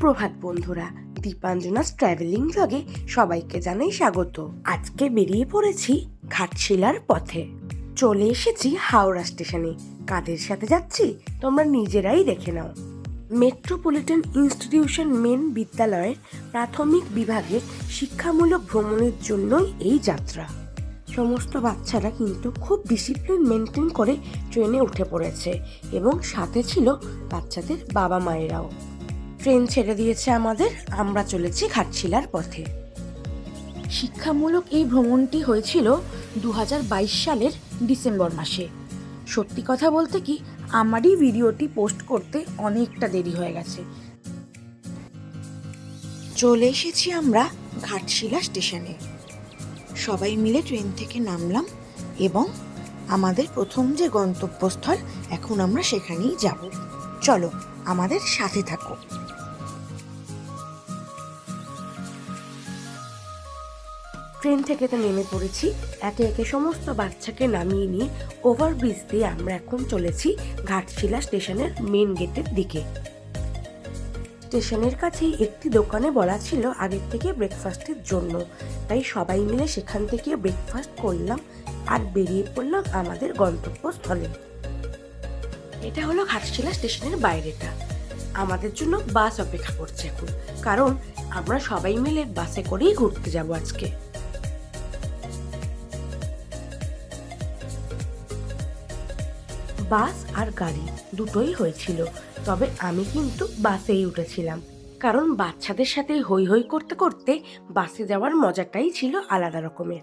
সুপ্রভাত, বন্ধুরা। দীপাঞ্জনাস ট্রাভেলিং ব্লগে সবাইকে জানাই স্বাগত। আজকে বেরিয়ে পড়েছি ঘাটশিলার পথে। চলে এসেছি হাওড়া স্টেশনে। কাদের সাথে যাচ্ছি তোমরা নিজেরাই দেখে নাও। মেট্রোপলিটন ইনস্টিটিউশন মেন বিদ্যালয়ের প্রাথমিক বিভাগের শিক্ষামূলক ভ্রমণের জন্যই এই যাত্রা। সমস্ত বাচ্চারা কিন্তু খুব ডিসিপ্লিন মেনটেন করে ট্রেনে উঠে পড়েছে এবং সাথে ছিল বাচ্চাদের বাবা মায়েরাও ট্রেন ছেড়ে দিয়েছে আমাদের, আমরা চলেছি ঘাটশিলার পথে। শিক্ষামূলক এই ভ্রমণটি হয়েছিল দু হাজার বাইশ সালের ডিসেম্বর মাসে। সত্যি কথা বলতে কি, আমারই ভিডিওটি পোস্ট করতে অনেকটা দেরি হয়ে গেছে। চলে এসেছি আমরা ঘাটশিলা স্টেশনে। সবাই মিলে ট্রেন থেকে নামলাম এবং আমাদের প্রথম যে গন্তব্যস্থল, এখন আমরা সেখানেই যাব। চলো, আমাদের সাথে থাকো। ট্রেন থেকে তো নেমে পড়েছি। একে একে সমস্ত বাচ্চাকে নামিয়ে নিয়ে ওভারব্রিজ দিয়ে আমরা এখন চলেছি ঘাটশিলা স্টেশনের মেন গেটের দিকে। স্টেশনের কাছেই একটি দোকানে বলা ছিল আগের থেকে ব্রেকফাস্টের জন্য। তাই সবাই মিলে সেখান থেকে ব্রেকফাস্ট করলাম আর বেরিয়ে পড়লাম আমাদের গন্তব্যস্থলে। এটা হলো ঘাটশিলা স্টেশনের বাইরেটা। আমাদের জন্য বাস অপেক্ষা করছে এখন। কারণ আমরা সবাই মিলে বাসে করেই ঘুরতে যাব আজকে। বাস আর গাড়ি দুটোই হয়েছিল। তবে আমি কিন্তু বাসেই উঠেছিলাম। কারণ বাচ্চাদের সাথে হই হই করতে করতে বাসে যাওয়ার মজাটাই ছিল আলাদা রকমের।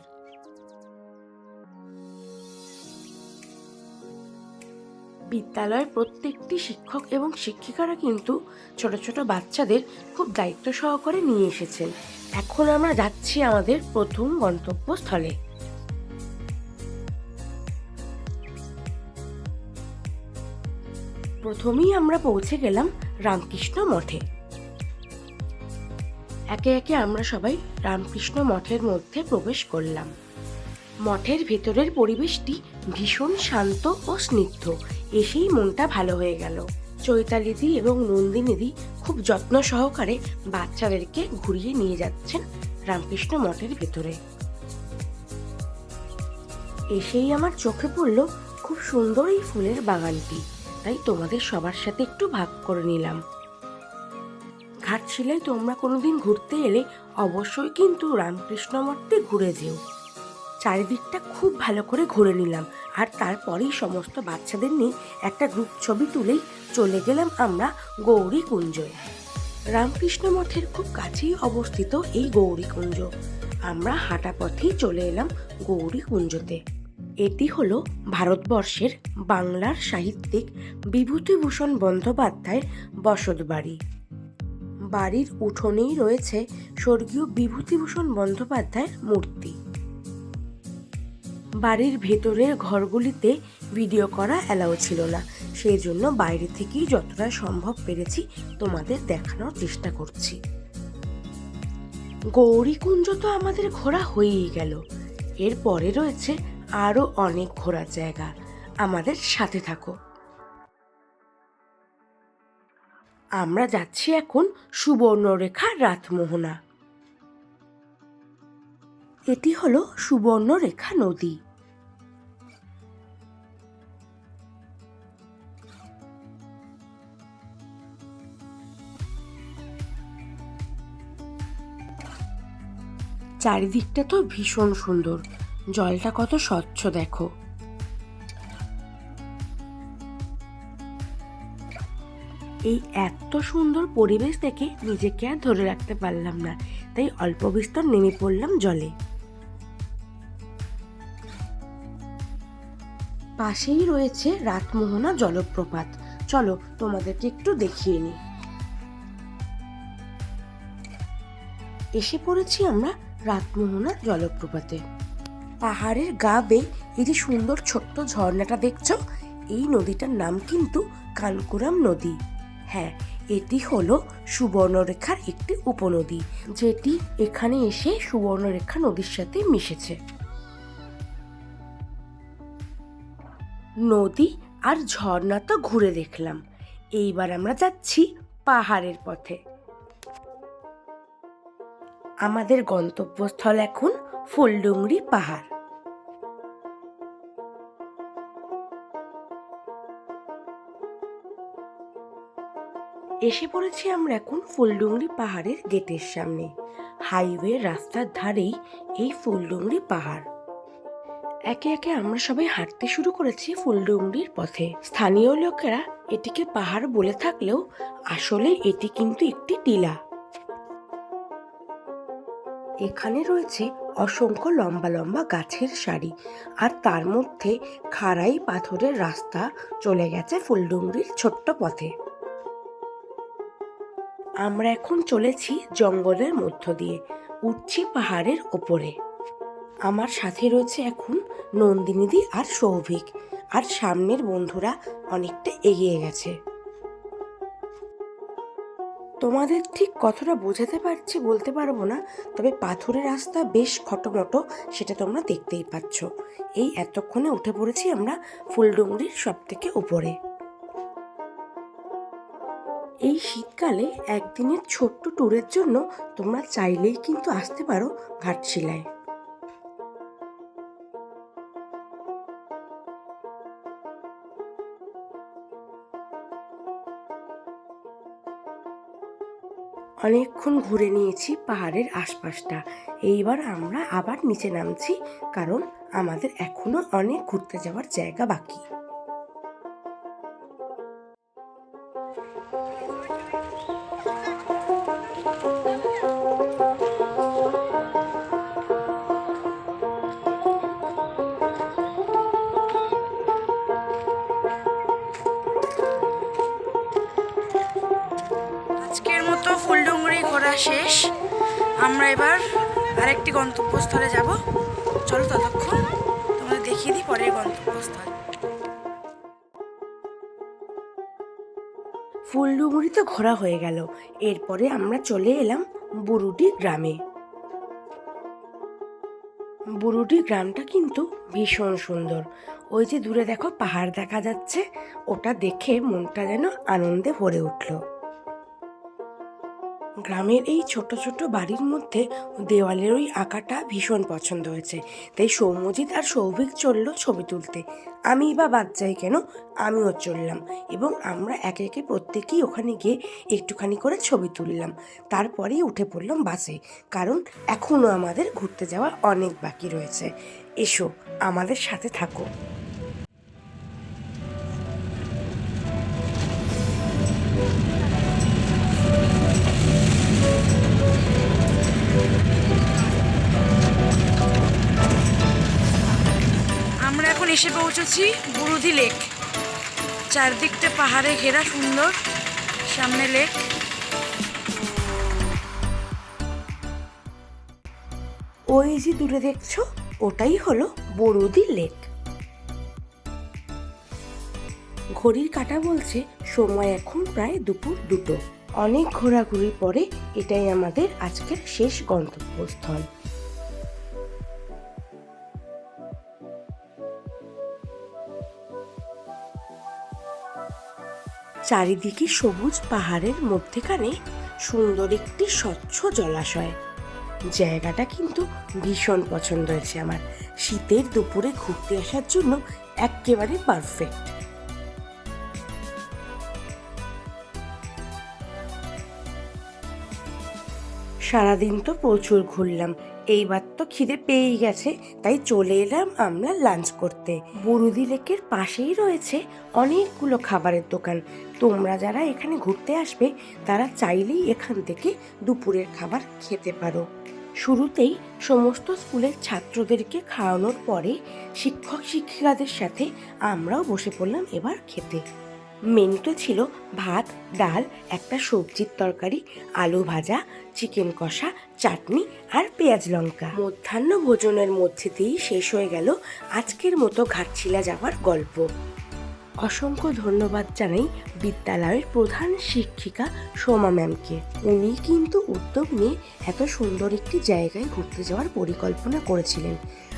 বিদ্যালয়ের প্রত্যেকটি শিক্ষক এবং শিক্ষিকারা কিন্তু ছোট ছোট বাচ্চাদের খুব দায়িত্ব সহকারে নিয়ে এসেছেন। এখন আমরা যাচ্ছি আমাদের প্রথম গন্তব্যস্থলে। প্রথমেই আমরা পৌঁছে গেলাম রামকৃষ্ণ মঠে। একে একে আমরা সবাই রামকৃষ্ণ মঠের মধ্যে প্রবেশ করলাম। মঠের ভেতরের পরিবেশটি ভীষণ শান্ত ও স্নিগ্ধ। এসেই মনটা ভালো হয়ে গেল। চৈতালিদি এবং নন্দিনীদি খুব যত্ন সহকারে বাচ্চাদেরকে ঘুরিয়ে নিয়ে যাচ্ছেন রামকৃষ্ণ মঠের ভেতরে। এসেই আমার চোখে পড়ল খুব সুন্দর এই ফুলের বাগানটি। তাই তোমাদের সবার সাথে একটু ভাগ করে নিলাম। ঘাটশিলায় তোমরা কোনোদিন ঘুরতে এলে অবশ্যই কিন্তু রামকৃষ্ণ মঠটি ঘুরে যেও। চারিদিকটা খুব ভালো করে ঘুরে নিলাম আর তারপরেই সমস্ত বাচ্চাদের নিয়ে একটা গ্রুপ ছবি তুলেই চলে গেলাম আমরা গৌরী কুঞ্জয়। রামকৃষ্ণ মঠের খুব কাছেই অবস্থিত এই গৌরী কুঞ্জ। আমরা হাঁটা পথেই চলে এলাম গৌরী কুঞ্জতে। এটি হল ভারতবর্ষের বাংলার সাহিত্যিক বিভূতিভূষণ বন্দ্যোপাধ্যায়ের বসত বাড়ি। বাড়ির উঠোনেই রয়েছে স্বর্গীয় বিভূতিভূষণ বন্দ্যোপাধ্যায়ের মূর্তি। বাড়ির ভেতরের ঘরগুলিতে ভিডিও করা অ্যালাউ ছিল না। সেই জন্য বাইরে থেকেই যতটা সম্ভব পেরেছি তোমাদের দেখানোর চেষ্টা করছি। গৌরীকুঞ্জ তো আমাদের ঘোরা হয়েই গেল। এরপরে রয়েছে আরও অনেক ঘোরার জায়গা। আমাদের সাথে থাকো। আমরা যাচ্ছি এখন সুবর্ণরেখা রাতমোহনা এটি হলো সুবর্ণরেখা নদী। চারিদিকটা তো ভীষণ সুন্দর। জলটা কত স্বচ্ছ, দেখো। এই এত সুন্দর পরিবেশ দেখে নিজেকে আর ধরে রাখতে পারলাম না। তাই অল্প বিস্তর নেমে পড়লাম জলে। পাশেই রয়েছে রাতমোহনা জলপ্রপাত। চলো, তোমাদেরকে একটু দেখিয়ে নিই। এসে পড়েছি আমরা রাতমোহনা জলপ্রপাতে। পাহাড়ের গা বেয়ে এই যে সুন্দর ছোট্ট ঝর্ণাটা দেখছ, এই নদীটার নাম কিন্তু কানকুরাম নদী। হ্যাঁ এটি হলো সুবর্ণরেখার একটি উপনদী, যেটি এখানে এসে সুবর্ণরেখা নদীর সাথে মিশেছে। নদী আর ঝর্ণা তো ঘুরে দেখলাম। এইবার আমরা যাচ্ছি পাহাড়ের পথে। আমাদের গন্তব্যস্থল এখন ফুলডুংরি পাহাড়। এসে পড়েছি আমরা এখন ফুলডুংরি পাহাড়ের গেটের সামনে। হাইওয়ে রাস্তার ধারেই এই ফুলডুংরি পাহাড়। একে একে আমরা সবাই হাঁটতে শুরু করেছি ফুলডুংরির পথে। স্থানীয় লোকেরা এটিকে পাহাড় বলে থাকলেও আসলে এটি কিন্তু একটি টিলা। এখানে রয়েছে অসংখ্য লম্বা লম্বা গাছের সারি আর তার মধ্যে খাড়াই পাথরের রাস্তা চলে গেছে ফুলডুংরির ছোট্ট পথে। আমরা এখন চলেছি জঙ্গলের মধ্য দিয়ে উঠছি পাহাড়ের ওপরে। আমার সাথে রয়েছে এখন নন্দিনীদি আর সৌভিক, আর সামনের বন্ধুরা অনেকটা এগিয়ে গেছে। তোমাদের ঠিক কথাটা বোঝাতে পারছি বলতে পারব না, তবে পাথরের রাস্তা বেশ খটোমটো, সেটা তোমরা দেখতেই পাচ্ছ। এই এতক্ষণে উঠে পড়েছি আমরা ফুলডুংরির সব থেকে উপরে। এই শীতকালে একদিনের ছোট্ট ট্যুরের জন্য তোমরা চাইলেই কিন্তু আসতে পারো ঘাটশিলায় অনেকক্ষণ ঘুরে নিয়েছি পাহাড়ের আশপাশটা। এইবার আমরা আবার নিচে নামছি, কারণ আমাদের এখনও অনেক ঘুরতে যাওয়ার জায়গা বাকি। শেষ। আমরা এবার আরেকটি গন্তব্যস্থলে যাব। চলো ততক্ষণ তোমাদের দেখিয়ে দিই পরের গন্তব্যস্থল। ফুলডুঙুরি তো ঘোরা হয়ে গেল। এরপরে আমরা চলে এলাম বুরুটি গ্রামে। বুরুটি গ্রামটা কিন্তু ভীষণ সুন্দর। ওই যে দূরে দেখো পাহাড় দেখা যাচ্ছে। ওটা দেখে মনটা যেন আনন্দে ভরে উঠল। গ্রামের এই ছোট ছোট বাড়ির মধ্যে দেওয়ালের ওই আঁকাটা ভীষণ পছন্দ হয়েছে। তাই সৌম্যজিৎ আর সৌভিক চলল ছবি তুলতে। আমি বা বাদ যাই কেন? আমিও চললাম এবং আমরা একে একে প্রত্যেকেই ওখানে গিয়ে একটুখানি করে ছবি তুললাম। তারপরেই উঠে পড়লাম বাসে, কারণ এখনও আমাদের ঘুরতে যাওয়া অনেক বাকি রয়েছে। এসো, আমাদের সাথে থাকো। এসে পৌঁছেছি বুরুদি লেক। চারদিকটা পাহাড়ে ঘেরা সুন্দর, সামনে লেক। ওই যে দূরে দেখছ, ওটাই হলো বরুদি লেক। ঘড়ির কাঁটা বলছে সময় এখন প্রায় দুপুর দুটো। অনেক ঘোরাঘুরির পরে এটাই আমাদের আজকের শেষ গন্তব্যস্থল। চারিদিকে সবুজ পাহাড়ের মধ্যেখানে সুন্দর একটি স্বচ্ছ জলাশয়। জায়গাটা কিন্তু ভীষণ পছন্দ হয়েছে আমার। শীতের দুপুরে ঘুরতে আসার জন্য একেবারে পারফেক্ট। সারাদিন তো প্রচুর ঘুরলাম। এইবার তো খিদে পেয়েই গেছে, তাই চলে এলাম আমরা লাঞ্চ করতে। বুরুদি লেকের পাশেই রয়েছে অনেকগুলো খাবারের দোকান। তোমরা যারা এখানে ঘুরতে আসবে, তারা চাইলেই এখান থেকে দুপুরের খাবার খেতে পারো। শুরুতেই সমস্ত স্কুলের ছাত্রদেরকে খাওয়ানোর পরে শিক্ষক, শিক্ষিকাদের সাথে আমরাও বসে পড়লাম এবার খেতে। মেনুতে ছিল ভাত, ডাল, একটা সবজির তরকারি, আলু ভাজা চিকেন কষা, চাটনি আর পেঁয়াজ লঙ্কা। মধ্যাহ্ন ভোজনের মধ্যে দিয়েই শেষ হয়ে গেল আজকের মতো ঘাটছিলা যাওয়ার গল্প। অসংখ্য ধন্যবাদ জানাই বিদ্যালয়ের প্রধান শিক্ষিকা সোমা ম্যামকে। উনি কিন্তু উদ্যোগ নিয়ে এত সুন্দর একটি জায়গায় ঘুরতে যাওয়ার পরিকল্পনা করেছিলেন।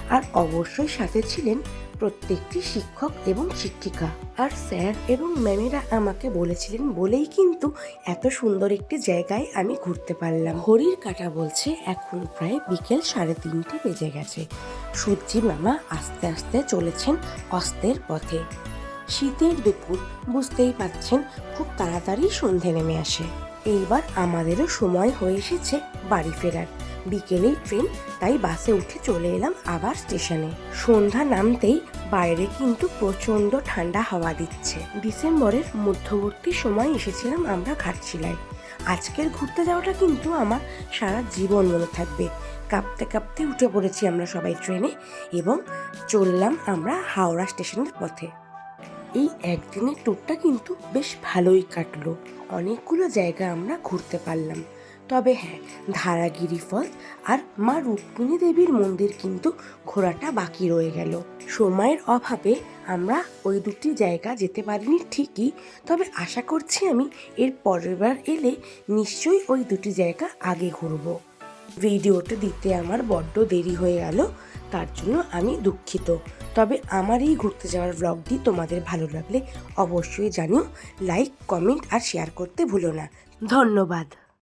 আর অবশ্যই সাথে ছিলেন প্রত্যেকটি শিক্ষক এবং শিক্ষিকা। আর স্যার এবং ম্যামেরা আমাকে বলেছিলেন, বলেই কিন্তু এত সুন্দর একটি জায়গায় আমি ঘুরতে পারলাম। ঘড়ির কাটা বলছে, এখন প্রায় বিকেল সাড়ে তিনটে বেজে গেছে। সূর্যি মামা আস্তে আস্তে চলেছেন অস্তের পথে। শীতের দুপুর বুঝতেই পাচ্ছেন খুব তাড়াতাড়ি সন্ধে নেমে আসে। এইবার আমাদেরও সময় হয়ে এসেছে বাড়ি ফেরার। বিকেলেই ট্রেন, তাই বাসে উঠে চলে এলাম আবার স্টেশনে। সন্ধ্যা নামতেই বাইরে কিন্তু প্রচণ্ড ঠান্ডা হাওয়া দিচ্ছে। ডিসেম্বরের মধ্যবর্তী সময় এসেছিলাম আমরা ঘাটশিলায়। আজকের ঘুরতে যাওয়াটা কিন্তু আমার সারা জীবন মনে থাকবে। কাঁপতে কাঁপতে উঠে পড়েছি আমরা সবাই ট্রেনে এবং চললাম আমরা হাওড়া স্টেশনের পথে। এই একদিনের ট্যুরটা কিন্তু বেশ ভালোই কাটলো। অনেকগুলো জায়গা আমরা ঘুরতে পারলাম। তবে হ্যাঁ ধারাগিরি ফলস আর মা রুক্মিণী দেবীর মন্দির কিন্তু ঘোরাটা বাকি রয়ে গেল। সময়ের অভাবে আমরা ওই দুটি জায়গা যেতে পারিনি ঠিকই, তবে আশা করছি আমি এর পরের বার এলে নিশ্চয়ই ওই দুটি জায়গা আগে ঘুরবো। ভিডিওটা দিতে আমার বড্ড দেরি হয়ে গেল। তার জন্য আমি দুঃখিত। তবে আমার এই ঘুরতে যাওয়ার ব্লগটি তোমাদের ভালো লাগলে অবশ্যই জানিও লাইক কমেন্ট আর শেয়ার করতে ভুলো না। ধন্যবাদ।